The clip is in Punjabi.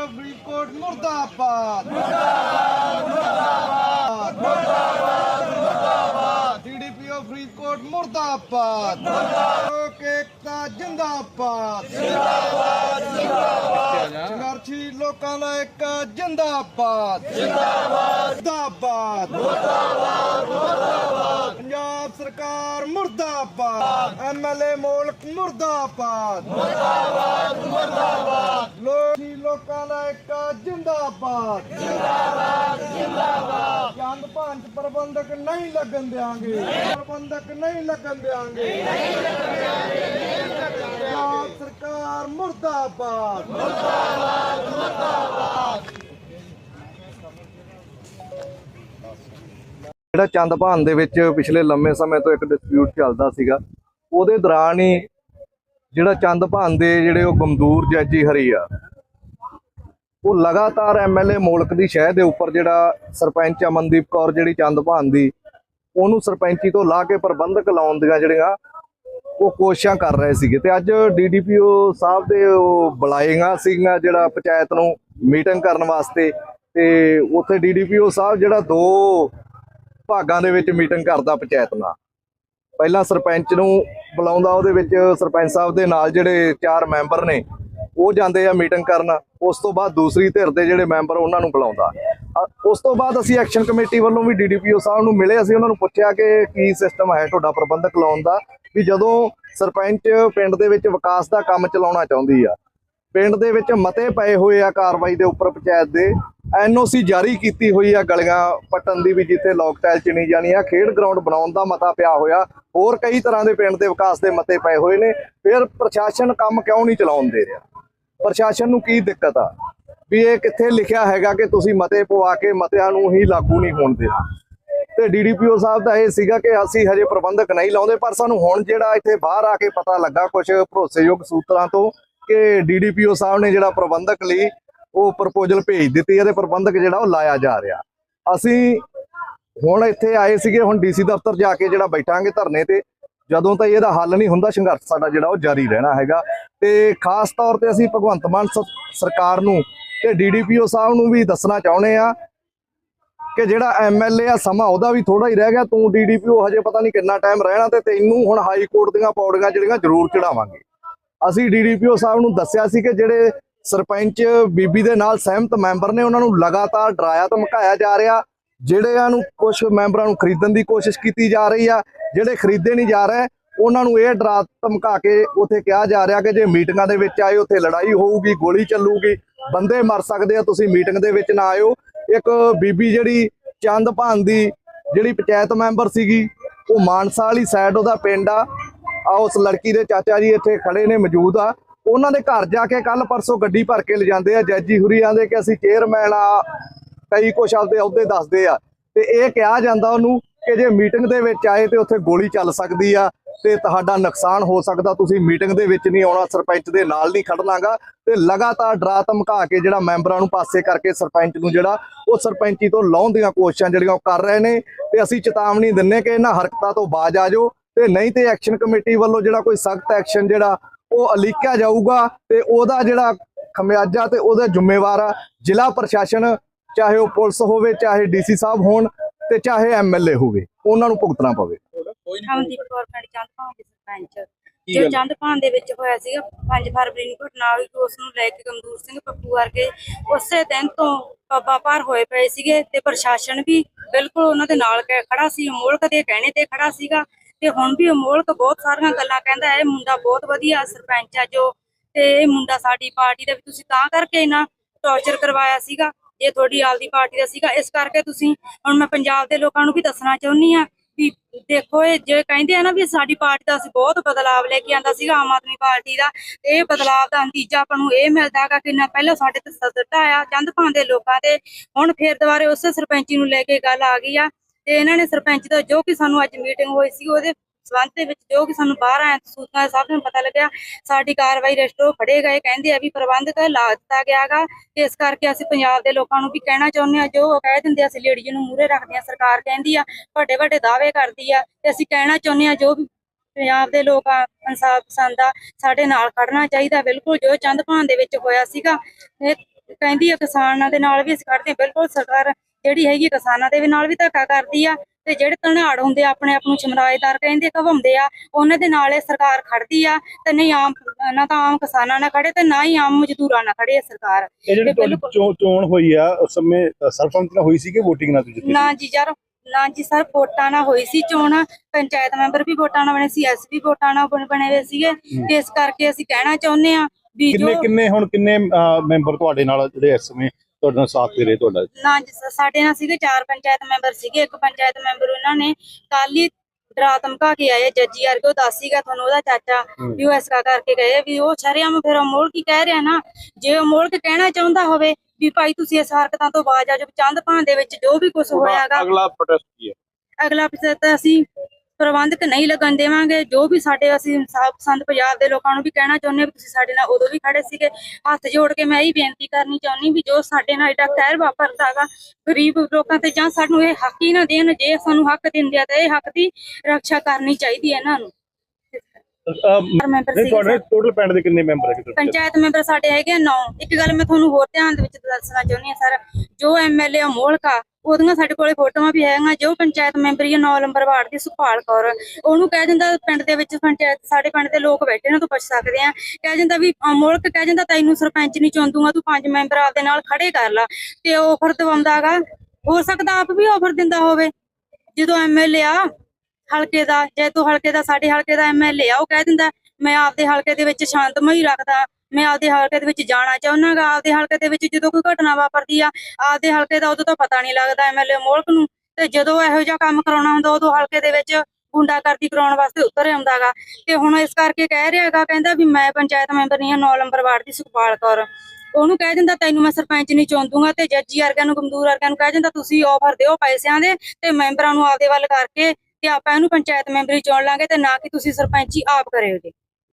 ਡੀਡੀਪੀਓ ਫਰੀਦਕੋਟ ਮੁਰਦਾਬਾਦ ਮੁਰਦਾਬਾਦ ਮੁਰਦਾਬਾਦ ਮੁਰਦਾਬਾਦ ਡੀਡੀਪੀਓ ਫਰੀਦਕੋਟ ਮੁਰਦਾਬਾਦ ਲੋਕ ਏਕਤਾ ਜਿੰਦਾਬਾਦ ਜਿੰਦਾਬਾਦ ਜਿੰਦਾਬਾਦ ਸੰਘਰਸ਼ੀ ਲੋਕਾਂ ਦਾ ਇੱਕ ਜਿੰਦਾਬਾਦ। ਜਿੰਦਾਬਾਦ ਜਿੰਦਾਬਾਦ ਪੰਜਾਬ ਸਰਕਾਰ ਮੁਰਦਾਬਾਦ। ਐਮਐਲਏ ਮੋਲਕ ਮੁਰਦਾਬਾਦ। ਮੁਰਦਾਬਾਦ ਮੁਰਦਾਬਾਦ। ਲੋਕੀ ਲੋਕਾਂ ਦਾ ਇੱਕ ਜਿੰਦਾਬਾਦ। ਜਿੰਦਾਬਾਦ ਜਿੰਦਾਬਾਦ। ਚੰਦ ਪੰਜ ਪ੍ਰਬੰਧਕ ਨਹੀਂ ਲੱਗਣ ਦੇਾਂਗੇ ਪ੍ਰਬੰਧਕ ਨਹੀਂ ਲੱਗਣ ਦੇਾਂਗੇ ਨਹੀਂ ਲੱਗਣ ਦੇਾਂਗੇ ਪੰਜਾਬ ਸਰਕਾਰ ਮੁਰਦਾਬਾਦ। ਜਿਹੜਾ ਚੰਦਭਾਨ ਦੇ ਵਿੱਚ ਪਿਛਲੇ ਲੰਮੇ ਸਮੇਂ ਤੋਂ ਇੱਕ ਡਿਸਪਿਊਟ ਚੱਲਦਾ ਸੀਗਾ, ਉਹਦੇ ਦੌਰਾਨ ਹੀ ਜਿਹੜਾ ਚੰਦਭਾਨ ਦੇ ਜਿਹੜੇ ਉਹ ਗਮਦੂਰ ਜੱਜੀ ਹਰੀ ਆ, ਉਹ ਲਗਾਤਾਰ ਐਮਐਲਏ ਮੋਲਕ ਦੀ ਸ਼ਹਿ ਦੇ ਉੱਪਰ ਜਿਹੜਾ ਸਰਪੰਚ ਅਮਨਦੀਪ ਕੌਰ ਜਿਹੜੀ ਚੰਦਭਾਨ ਦੀ, ਉਹਨੂੰ ਸਰਪੰਚੀ ਤੋਂ ਲਾ ਕੇ ਪ੍ਰਬੰਧਕ ਲਾਉਣ ਦੀਆਂ ਜਿਹੜੀਆਂ ਉਹ ਕੋਸ਼ਿਸ਼ਾਂ ਕਰ ਰਹੇ ਸੀਗੇ ਤੇ ਅੱਜ ਡੀਡੀਪੀਓ ਸਾਹਿਬ ਦੇ ਉਹ ਬੁਲਾਏਗਾ ਸੀਗਾ ਜਿਹੜਾ ਪੰਚਾਇਤ ਨੂੰ ਮੀਟਿੰਗ ਕਰਨ ਵਾਸਤੇ ਤੇ ਉੱਥੇ ਡੀਡੀਪੀਓ ਸਾਹਿਬ ਜਿਹੜਾ ਦੋ ਭਾਗਾਂ ਦੇ ਵਿੱਚ ਮੀਟਿੰਗ ਕਰਦਾ ਪੰਚਾਇਤ ਨਾਲ। ਪਹਿਲਾਂ ਸਰਪੰਚ ਨੂੰ ਬੁਲਾਉਂਦਾ, ਉਹਦੇ ਵਿੱਚ ਸਰਪੰਚ ਸਾਹਿਬ ਦੇ ਨਾਲ ਜਿਹੜੇ ਚਾਰ ਮੈਂਬਰ ਨੇ, ਉਹ ਜਾਂਦੇ ਆ ਮੀਟਿੰਗ ਕਰਨ। ਉਸ ਤੋਂ ਬਾਅਦ ਦੂਸਰੀ ਧਿਰ ਦੇ ਜਿਹੜੇ ਮੈਂਬਰ, ਉਹਨਾਂ ਨੂੰ ਬੁਲਾਉਂਦਾ। ਉਸ ਤੋਂ ਬਾਅਦ ਅਸੀਂ ਐਕਸ਼ਨ ਕਮੇਟੀ ਵੱਲੋਂ ਵੀ ਡੀਡੀਪੀਓ ਸਾਹਿਬ ਨੂੰ ਮਿਲੇ, ਅਸੀਂ ਉਹਨਾਂ ਨੂੰ ਪੁੱਛਿਆ ਕਿ ਕੀ ਸਿਸਟਮ ਹੈ ਤੁਹਾਡਾ ਪ੍ਰਬੰਧਕ ਲਾਉਣ ਦਾ। ਵੀ ਜਦੋਂ ਸਰਪੰਚ ਪਿੰਡ ਦੇ ਵਿੱਚ ਵਿਕਾਸ ਦਾ ਕੰਮ ਚਲਾਉਣਾ ਚਾਹੁੰਦੀ ਆ, ਪਿੰਡ ਦੇ ਵਿੱਚ ਮਤੇ ਪਏ ਹੋਏ ਆ ਕਾਰਵਾਈ ਦੇ ਉੱਪਰ ਪੰਚਾਇਤ ਦੇ, ਐਨਓਸੀ ਜਾਰੀ ਕੀਤੀ ਹੋਈ ਆ ਗਲੀਆਂ ਪੱਟਣ ਦੀ ਵੀ ਜਿੱਥੇ ਲੋਕ ਟਾਇਲ ਚਿਣੀ ਜਾਣੀ ਆ, ਖੇਡ ਗਰਾਊਂਡ ਬਣਾਉਣ ਦਾ ਮਤਾ ਪਿਆ ਹੋਇਆ, ਹੋਰ ਕਈ ਤਰ੍ਹਾਂ ਦੇ ਪਿੰਡ ਦੇ ਵਿਕਾਸ ਦੇ ਮਤੇ ਪਏ ਹੋਏ ਨੇ, ਫਿਰ ਪ੍ਰਸ਼ਾਸਨ ਕੰਮ ਕਿਉਂ ਨਹੀਂ ਚਲਾਉਣ ਦੇ ਰਿਹਾ? ਪ੍ਰਸ਼ਾਸਨ ਨੂੰ ਕੀ ਦਿੱਕਤ ਆ? ਵੀ ਇਹ ਕਿੱਥੇ ਲਿਖਿਆ ਹੈਗਾ ਕਿ ਤੁਸੀਂ ਮਤੇ ਪਵਾ ਕੇ ਮਤਿਆਂ ਨੂੰ ਹੀ ਲਾਗੂ ਨਹੀਂ ਹੋਣ ਦੇਣਾ। ਤੇ ਡੀਡੀਪੀਓ ਸਾਹਿਬ ਦਾ ਇਹ ਸੀਗਾ ਕਿ ਅਸੀਂ ਹਜੇ ਪ੍ਰਬੰਧਕ ਨਹੀਂ ਲਾਉਂਦੇ, ਪਰ ਸਾਨੂੰ ਹੁਣ ਜਿਹੜਾ ਇੱਥੇ ਬਾਹਰ ਆ ਕੇ ਪਤਾ ਲੱਗਾ ਕੁਝ ਭਰੋਸੇਯੋਗ ਸੂਤਰਾਂ ਤੋਂ ਕਿ ਡੀਡੀਪੀਓ ਸਾਹਿਬ ਨੇ ਜਿਹੜਾ ਪ੍ਰਬੰਧਕ ਲਈ ਉਹ ਪ੍ਰਪੋਜ਼ਲ ਭੇਜ ਦਿੱਤੀ ਹੈ ਤੇ ਪ੍ਰਬੰਧਕ ਜਿਹੜਾ ਉਹ ਲਾਇਆ ਜਾ ਰਿਹਾ। ਅਸੀਂ ਹੁਣ ਇੱਥੇ ਆਏ ਸੀਗੇ, ਹੁਣ ਡੀਸੀ ਦਫ਼ਤਰ ਜਾ ਕੇ ਜਿਹੜਾ ਬੈਠਾਂਗੇ ਧਰਨੇ ਤੇ, ਜਦੋਂ ਤਾਂ ਇਹਦਾ ਹੱਲ ਨਹੀਂ ਹੁੰਦਾ, ਸੰਘਰਸ਼ ਸਾਡਾ ਜਿਹੜਾ ਉਹ ਜਾਰੀ ਰਹਿਣਾ ਹੈਗਾ। ਤੇ ਖਾਸ ਤੌਰ ਤੇ ਅਸੀਂ ਭਗਵੰਤ ਮਾਨ ਸਰਕਾਰ ਨੂੰ ਤੇ ਡੀਡੀਪੀਓ ਸਾਹਿਬ ਨੂੰ ਵੀ ਦੱਸਣਾ ਚਾਹੁੰਦੇ ਆ ਕਿ ਜਿਹੜਾ ਐਮਐਲਏ ਆ, ਸਮਾਂ ਉਹਦਾ ਵੀ ਥੋੜਾ ਹੀ ਰਹਿ ਗਿਆ। ਤੂੰ ਡੀਡੀਪੀਓ ਹਜੇ ਪਤਾ ਨਹੀਂ ਕਿੰਨਾ ਟਾਈਮ ਰਹਿਣਾ ਤੇ ਤੈਨੂੰ ਹੁਣ ਹਾਈ ਕੋਰਟ ਦੀਆਂ ਪੌੜੀਆਂ ਜਿਹੜੀਆਂ ਜ਼ਰੂਰ ਚੜਾਵਾਂਗੇ। ਅਸੀਂ ਡੀਡੀਪੀਓ ਸਾਹਿਬ ਨੂੰ ਦੱਸਿਆ ਸੀ ਕਿ ਜਿਹੜੇ ਸਰਪੰਚ ਬੀਬੀ ਦੇ ਨਾਲ ਸਹਿਮਤ ਮੈਂਬਰ ਨੇ, ਉਹਨਾਂ ਨੂੰ ਲਗਾਤਾਰ ਡਰਾਇਆ, ਧਮਕਾਇਆ ਜਾ ਰਿਹਾ। ਜਿਹੜਿਆਂ ਨੂੰ ਕੁਝ ਮੈਂਬਰਾਂ ਨੂੰ ਖਰੀਦਣ ਦੀ ਕੋਸ਼ਿਸ਼ ਕੀਤੀ ਜਾ ਰਹੀ ਆ, ਜਿਹੜੇ ਖਰੀਦੇ ਨਹੀਂ ਜਾ ਰਹੇ, ਉਹਨਾਂ ਨੂੰ ਇਹ ਡਰਾ ਧਮਕਾ ਕੇ ਉੱਥੇ ਕਿਹਾ ਜਾ ਰਿਹਾ ਕਿ ਜੇ ਮੀਟਿੰਗਾਂ ਦੇ ਵਿੱਚ ਆਏ, ਉੱਥੇ ਲੜਾਈ ਹੋਊਗੀ, ਗੋਲੀ ਚੱਲੂਗੀ, ਬੰਦੇ ਮਰ ਸਕਦੇ ਆ, ਤੁਸੀਂ ਮੀਟਿੰਗ ਦੇ ਵਿੱਚ ਨਾ ਆਇਓ। ਇੱਕ ਬੀਬੀ ਜਿਹੜੀ ਚੰਦ ਭਾਨ ਦੀ ਜਿਹੜੀ ਪੰਚਾਇਤ ਮੈਂਬਰ ਸੀਗੀ, ਉਹ ਮਾਨਸਾ ਵਾਲੀ ਸਾਈਡ ਉਹਦਾ ਪਿੰਡ ਆ। ਆ ਉਸ ਲੜਕੀ ਦੇ ਚਾਚਾ ਜੀ ਇੱਥੇ ਖੜੇ ਨੇ, ਮੌਜੂਦ ਆ। ਉਹਨਾਂ ਦੇ ਘਰ ਜਾ ਕੇ ਕੱਲ ਪਰਸੋਂ ਗੱਡੀ ਭਰ ਕੇ ਲਿਜਾਂਦੇ ਆ। ਜੱਜੀ ਹੁਰੀ ਆਂਦੇ ਕਿ ਅਸੀਂ ਚੇਅਰਮੈਨ ਆ, ਕਈ ਕੁਛ ਆਪਦੇ ਅਹੁਦੇ ਦੱਸਦੇ ਆ। ਤੇ ਇਹ ਕਿਹਾ ਜਾਂਦਾ ਉਹਨੂੰ ਕਿ ਜੇ ਮੀਟਿੰਗ ਦੇ ਵਿੱਚ ਆਏ ਤੇ ਉੱਥੇ ਗੋਲੀ ਚੱਲ ਸਕਦੀ ਆ। ਤੇ ਤੁਹਾਡਾ ਨੁਕਸਾਨ ਹੋ ਸਕਦਾ, ਤੁਸੀਂ ਮੀਟਿੰਗ ਦੇ ਵਿੱਚ ਨਹੀਂ ਆਉਣਾ, ਸਰਪੰਚ ਦੇ ਨਾਲ ਨਹੀਂ ਖੜਨਾਗਾ। ਤੇ ਲਗਾਤਾਰ ਡਰਾ ਧਮਕਾ ਕੇ ਜਿਹੜਾ ਮੈਂਬਰਾਂ ਨੂੰ ਪਾਸੇ ਕਰਕੇ ਸਰਪੰਚ ਨੂੰ ਜਿਹੜਾ, ਉਹ ਸਰਪੰਚੀ ਤੋਂ ਲਾਉਣ ਦੀਆਂ ਕੋਸ਼ਿਸ਼ਾਂ ਜਿਹੜੀਆਂ ਉਹ ਕਰ ਰਹੇ ਨੇ। ਤੇ ਅਸੀਂ ਚੇਤਾਵਨੀ ਦਿੰਨੇ ਕਿ ਇਹਨਾਂ ਹਰਕਤਾਂ ਤੋਂ ਬਾਜ ਆ ਜਾਓ। ਤੇ ਨਹੀਂ ਤੇ ਐਕਸ਼ਨ ਕਮੇਟੀ ਵੱਲੋਂ ਜਿਹੜਾ ਕੋਈ ਸਖਤ ਐਕਸ਼ਨ ਜਿਹੜਾ, ਉਹ ਅਲੀਕਿਆ ਜਾਊਗਾ। ਤੇ ਉਹਦਾ ਜਿਹੜਾ ਖਮਿਆਜਾ ਤੇ ਉਹਦਾ ਜ਼ਿੰਮੇਵਾਰ ਜ਼ਿਲ੍ਹਾ ਪ੍ਰਸ਼ਾਸਨ, ਚਾਹੇ ਉਹ ਪੁਲਿਸ ਹੋਵੇ, ਚਾਹੇ ਡੀਸੀ ਸਾਹਿਬ ਹੋਣ ਤੇ ਚਾਹੇ ਐਮਐਲਏ ਹੋਵੇ। ਉਹਨਾਂ ਨੂੰ ਭੁਗਤਣਾ ਪਵੇ। ਅਮਨਦੀਪ ਕੌਰ ਪਿੰਡ ਚੰਦਪਾਨ ਦੇ ਸਰਪੰਚ। ਜੋ ਚੰਦਪਾਨ ਦੇ ਵਿੱਚ ਹੋਇਆ ਸੀਗਾ 5 ਫਰਵਰੀ ਨੂੰ ਘਟਨਾ ਹੋਈ ਉਸ ਨੂੰ ਲੈ ਕੇ ਗਮਦੂਰ ਸਿੰਘ ਪੱਪੂ ਵਰਗੇ ਉਸੇ ਦਿਨ ਤੋਂ ਬਾਬਾ ਪਰ ਹੋਏ ਪਏ ਸੀਗੇ ਤੇ ਪ੍ਰਸ਼ਾਸਨ ਵੀ ਬਿਲਕੁਲ ਉਹਨਾਂ ਦੇ ਨਾਲ ਖੜਾ ਸੀ ਮੋਲਕ ਦੇ ਕਹਿਣੇ ਤੇ ਖੜਾ ਸੀਗਾ। ਤੇ ਹੁਣ ਵੀ ਮੋਲਕ ਬਹੁਤ ਸਾਰੀਆਂ ਗੱਲਾਂ ਕਹਿੰਦਾ ਇਹ ਮੁੰਡਾ ਬਹੁਤ ਵਧੀਆ ਸਰਪੰਚ ਆ ਜੋ ਤੇ ਇਹ ਮੁੰਡਾ ਸਾਡੀ ਪਾਰਟੀ ਦਾ ਵੀ ਤੁਸੀਂ ਤਾਂ ਕਰਕੇ ਨਾ ਟੌਰਚਰ ਕਰਵਾਇਆ ਸੀਗਾ ਇਹ ਤੁਹਾਡੀ ਆਪਦੀ ਪਾਰਟੀ ਦਾ ਸੀਗਾ। ਇਸ ਕਰਕੇ ਤੁਸੀਂ ਹੁਣ ਮੈਂ ਪੰਜਾਬ ਦੇ ਲੋਕਾਂ ਨੂੰ ਵੀ ਦੱਸਣਾ ਚਾਹੁੰਦੀ ਆ ਵੀ ਦੇਖੋ ਇਹ ਜੇ ਕਹਿੰਦੇ ਆ ਨਾ ਵੀ ਸਾਡੀ ਪਾਰਟੀ ਦਾ ਅਸੀਂ ਬਹੁਤ ਬਦਲਾਵ ਲੈ ਕੇ ਆਂਦਾ ਸੀਗਾ, ਆਮ ਆਦਮੀ ਪਾਰਟੀ ਦਾ ਇਹ ਬਦਲਾਵ ਦਾ ਨਤੀਜਾ ਆਪਾਂ ਨੂੰ ਇਹ ਮਿਲਦਾ ਹੈਗਾ ਕਿ ਨਾ ਪਹਿਲਾਂ ਸਾਡੇ ਤੇ ਸਦਰ ਢਾਇਆ ਚੰਦਪਾਂ ਦੇ ਲੋਕਾਂ ਤੇ, ਹੁਣ ਫੇਰ ਦੁਬਾਰੇ ਉਸੇ ਸਰਪੰਚੀ ਨੂੰ ਲੈ ਕੇ ਗੱਲ ਆ ਗਈ ਆ, ਤੇ ਇਹਨਾਂ ਨੇ ਸਰਪੰਚ ਦਾ ਜੋ ਕਿ ਸਾਨੂੰ ਅੱਜ ਮੀਟਿੰਗ ਹੋਈ ਸੀ, ਉਹਦੇ ਸਬੰਧ ਦੇ ਵਿੱਚ ਜੋ ਕਿ ਸਾਨੂੰ ਬਾਹਰ ਆਇਆ ਸੂਚਨਾ ਸਭ ਨੂੰ ਪਤਾ ਲੱਗਿਆ, ਸਾਡੀ ਕਾਰਵਾਈ ਰਜਿਸਟਰ ਫੜੇ ਗਏ। ਕਹਿੰਦੇ ਆ ਵੀ ਪ੍ਰਬੰਧਕ ਲਾ ਦਿੱਤਾ ਗਿਆਗਾ। ਇਸ ਕਰਕੇ ਅਸੀਂ ਪੰਜਾਬ ਦੇ ਲੋਕਾਂ ਨੂੰ ਵੀ ਕਹਿਣਾ ਚਾਹੁੰਦੇ ਆ ਜੋ ਕਹਿ ਦਿੰਦੇ ਅਸੀਂ ਲੇਡੀਜ਼ ਨੂੰ ਮੂਹਰੇ ਰੱਖਦੇ ਆ ਸਰਕਾਰ ਕਹਿੰਦੀ ਆ, ਵੱਡੇ ਵੱਡੇ ਦਾਅਵੇ ਕਰਦੀ ਆ। ਤੇ ਅਸੀਂ ਕਹਿਣਾ ਚਾਹੁੰਦੇ ਆ ਜੋ ਵੀ ਪੰਜਾਬ ਦੇ ਲੋਕ ਆ, ਇਨਸਾਫ ਪਸੰਦ ਆ, ਸਾਡੇ ਨਾਲ ਖੜਨਾ ਚਾਹੀਦਾ। ਬਿਲਕੁਲ, ਜੋ ਚੰਦ ਚੰਦਪਾਨ ਦੇ ਵਿੱਚ ਹੋਇਆ ਸੀਗਾ, ਇਹ ਕਹਿੰਦੀ ਆ ਕਿਸਾਨਾਂ ਦੇ ਨਾਲ ਵੀ ਅਸੀਂ ਖੜਦੇ ਬਿਲਕੁਲ, ਸਰਕਾਰ ਜਿਹੜੀ ਹੈਗੀ ਆ, ਕਿਸਾਨਾਂ ਦੇ ਨਾਲ ਵੀ ਧੱਕਾ ਕਰਦੀ ਆ। ਤੇ ਜਿਹੜੇ ਧਨਾੜ ਹੁੰਦੇ ਆ ਆਪਣੇ ਆਪ ਨੂੰ ਸਮਰਾਜਦਾਰ ਕਹਿੰਦੇ ਕਹਾਉਂਦੇ ਆ ਉਹਨਾਂ ਦੇ ਨਾਲ ਇਹ ਸਰਕਾਰ ਖੜਦੀ ਆ ਤੇ ਨਹੀਂ ਆਮ ਨਾ ਤਾਂ ਆਮ ਕਿਸਾਨਾਂ ਨਾਲ ਖੜੇ ਤੇ ਨਾ ਹੀ ਆਮ ਮਜ਼ਦੂਰਾਂ ਨਾਲ ਖੜੇ ਆ ਸਰਕਾਰ। ਇਹ ਜਿਹੜੀ ਤੁਹਾਡੀ ਚੋਣ ਹੋਈ ਆ ਉਸ ਸਮੇਂ ਸਰਬਸੰਮਤੀ ਨਾਲ ਹੋਈ ਸੀ ਕਿ VOTING ਨਾਲ ਤੁਸੀਂ ਜਿੱਤੇ? ਨਾ ਜੀ ਯਾਰ ਨਾ ਜੀ ਸਰ ਵੋਟਾਂ ਨਾਲ ਹੋਈ ਸੀ ਚੋਣ। ਪੰਚਾਇਤ ਮੈਂਬਰ ਵੀ ਵੋਟਾਂ ਨਾਲ ਬਣੇ ਸੀ ਐਸ ਵੀ ਵੋਟਾਂ ਨਾਲ ਬਣ- ਹੋਏ ਸੀਗੇ। ਤੇ ਇਸ ਕਰਕੇ ਅਸੀਂ ਕਹਿਣਾ ਚਾਹੁੰਦੇ ਆ ਵੀ ਕਿੰਨੇ ਕਿੰਨੇ ਹੁਣ ਕਿੰਨੇ ਮੈਂਬਰ ਤੁਹਾਡੇ ਨਾਲ ਜਿਹੜੇ ਇਸ ਸਮੇਂ ਤੁਹਾਡੇ ਨਾਲ ਸਾਥ ਦੇ ਰਹੇ ਤੁਹਾਡਾ? ਨਾ ਜੀ ਸਾਡੇ ਨਾਲ ਸੀਗੇ ਚਾਰ ਪੰਚਾਇਤ ਮੈਂਬਰ ਸੀਗੇ ਇੱਕ ਪੰਚਾਇਤ ਮੈਂਬਰ ਉਹਨਾਂ ਨੇ ਕੱਲ ਹੀ ਡਰਾ ਧਮਕਾ ਕੇ ਆਏ ਜੱਜੀ ਵਰਗੇ ਉਹ ਦੱਸ ਸੀਗਾ ਤੁਹਾਨੂੰ ਉਹਦਾ ਚਾਚਾ ਵੀ ਉਹ ਤਰ੍ਹਾਂ ਕਰਕੇ ਗਏ ਵੀ ਉਹ ਸ਼ਰਿਆਮ ਫਿਰ ਅਮੋਲ ਕੀ ਕਹਿ ਰਿਹਾ ਨਾ ਜੇ ਅਮੋਲ ਕੀ ਕਹਿਣਾ ਚਾਹੁੰਦਾ ਹੋਵੇ ਵੀ ਭਾਈ ਤੁਸੀਂ ਇਸ ਹਰਕਤਾਂ ਤੋਂ ਬਾਜ ਆ ਜਾਓ ਚੰਦ ਭਾਂ ਦੇ ਵਿੱਚ ਜੋ ਵੀ ਕੁਝ ਹੋਇਆਗਾ। ਅਗਲਾ ਪ੍ਰੋਟੈਸਟ ਕੀ ਹੈ? ਅਗਲਾ ਪ੍ਰੋਟੈਸਟ ਅਸੀਂ ਪ੍ਰਬੰਧਕ ਨਹੀਂ ਲੱਗਣ ਦੇਵਾਂਗੇ। ਜੋ ਵੀ ਸਾਡੇ ਅਸੀਂ ਇਨਸਾਫ ਪਸੰਦ ਪੰਜਾਬ ਦੇ ਲੋਕਾਂ ਨੂੰ ਵੀ ਕਹਿਣਾ ਚਾਹੁੰਦੇ ਵੀ ਤੁਸੀਂ ਸਾਡੇ ਨਾਲ ਉਦੋਂ ਵੀ ਖੜੇ ਸੀਗੇ। ਹੱਥ ਜੋੜ ਕੇ ਮੈਂ ਇਹ ਬੇਨਤੀ ਕਰਨੀ ਚਾਹੁੰਦੀ ਵੀ ਜੋ ਸਾਡੇ ਨਾਲ ਏਡਾ ਕਹਿਰ ਵਾਪਰਦਾਗਾ ਗਰੀਬ ਲੋਕਾਂ ਤੇ ਜਾਂ ਸਾਨੂੰ ਇਹ ਹੱਕ ਹੀ ਨਾ ਦੇਣ ਜੇ ਸਾਨੂੰ ਹੱਕ ਦਿੰਦੇ ਆ ਤਾਂ ਇਹ ਹੱਕ ਦੀ ਰੱਖਿਆ ਕਰਨੀ ਚਾਹੀਦੀ ਹੈ ਇਹਨਾਂ ਨੂੰ। ਨਹੀਂ ਤੁਹਾਡੇ ਟੋਟਲ ਪਿੰਡ ਦੇ ਕਿੰਨੇ ਮੈਂਬਰ ਹੈ ਪੰਚਾਇਤ ਮੈਂਬਰ ਸਾਡੇ ਹੈਗੇ 9 ਇੱਕ ਗੱਲ ਮੈਂ ਤੁਹਾਨੂੰ ਹੋਰ ਧਿਆਨ ਦੇ ਵਿੱਚ ਦੱਸਣਾ ਚਾਹੁੰਦੀ ਹਾਂ ਸਰ। ਜੋ ਐਮਐਲਏ ਅਮੋਲਕਾ ਉਹਦੀਆਂ ਸਾਡੇ ਕੋਲੇ ਫੋਟੋਆਂ ਵੀ ਹੈਗੀਆਂ, ਜੋ ਪੰਚਾਇਤ ਮੈਂਬਰੀ 9 ਨੰਬਰ ਵਾਰਡ ਦੀ ਸੁਖਪਾਲ ਕੌਰ। ਉਹਨੂੰ ਕਹਿ ਦਿੰਦਾ ਪਿੰਡ ਦੇ ਵਿੱਚ ਪੰਚਾਇਤ, ਸਾਡੇ ਪਿੰਡ ਦੇ ਲੋਕ ਬੈਠੇ ਨੇ ਤੂੰ ਪੁੱਛ ਸਕਦੇ ਆ। ਕਹਿ ਜਾਂਦਾ ਵੀ ਅਮੋਲਕ ਕਹਿ ਜਾਂਦਾ ਤੈਨੂੰ ਸਰਪੰਚ ਨਹੀਂ ਚੁੰਦੂਗਾ ਤੂੰ ਪੰਜ ਮੈਂਬਰ ਆਪਦੇ ਨਾਲ ਖੜੇ ਕਰ ਲਾ। ਤੇ ਆਫਰ ਦਵਾਉਂਦਾਗਾ ਹੋ ਸਕਦਾ ਆਪ ਵੀ ਆਫਰ ਦਿੰਦਾ ਹੋਵੇ। ਜਦੋਂ ਐਮਐਲਏ ਆ, ਹਲਕੇ ਦਾ ਜੇ ਤੂੰ ਹਲਕੇ ਦਾ, ਸਾਡੇ ਹਲਕੇ ਦਾ ਐਮਐਲਏ ਆ, ਉਹ ਕਹਿ ਦਿੰਦਾ, ਮੈਂ ਆਪਦੇ ਹਲਕੇ ਦੇ ਵਿੱਚ ਸ਼ਾਂਤਮਈ ਰੱਖਦਾ ਮੈਂ ਆਪਦੇ ਹਲਕੇ ਦੇ ਵਿੱਚ ਜਾਣਾ ਚਾਹੁੰਦਾ ਗਾ। ਆਪਦੇ ਹਲਕੇ ਦੇ ਵਿੱਚ ਜਦੋਂ ਕੋਈ ਘਟਨਾ ਵਾਪਰਦੀ ਆ, ਆਪਦੇ ਹਲਕੇ ਦਾ ਉਦੋਂ ਤਾਂ ਪਤਾ ਨਹੀਂ ਲੱਗਦਾ ਐਮਐਲਏ ਮੋਲਕ ਨੂੰ। ਤੇ ਜਦੋਂ ਇਹੋ ਜਿਹਾ ਕੰਮ ਕਰਾਉਣਾ ਹੁੰਦਾ, ਉਦੋਂ ਹਲਕੇ ਦੇ ਵਿੱਚ ਗੁੰਡਾਗਰਦੀ ਕਰਾਉਣ ਵਾਸਤੇ ਉੱਤਰ ਆਉਂਦਾਗਾ ਤੇ ਹੁਣ ਇਸ ਕਰਕੇ ਕਹਿ ਰਿਹਾਗਾ ਕਹਿੰਦਾ ਵੀ ਮੈਂ ਪੰਚਾਇਤ ਮੈਂਬਰ ਨਹੀਂ ਹਾਂ 9 ਨੰਬਰ ਵਾਰਡ ਦੀ ਸੁਖਪਾਲ ਕੌਰ। ਉਹਨੂੰ ਕਹਿ ਦਿੰਦਾ, ਤੈਨੂੰ ਮੈਂ ਸਰਪੰਚ ਨਹੀਂ ਚੁਣ ਤੇ ਜੱਜੀ ਵਰਗਿਆਂ ਨੂੰ ਗਮਦੂਰ ਵਰਗਿਆਂ ਨੂੰ ਕਹਿ ਦਿੰਦਾ, ਤੁਸੀਂ ਆਫਰ ਦਿਓ ਪੈਸਿਆਂ ਦੇ ਤੇ ਮੈਂਬਰਾਂ ਨੂੰ ਆਪਦੇ ਵੱਲ ਕਰਕੇ ਤੇ ਆਪਾਂ ਇਹਨੂੰ ਪੰਚਾਇਤ ਮੈਂਬਰ ਹੀ ਚੁਣ ਲਾਂਗੇ ਤੇ ਨਾ ਕਿ ਤੁਸੀਂ ਸਰਪੰਚੀ ਆਪ ਕਰਿਓ ਜੀ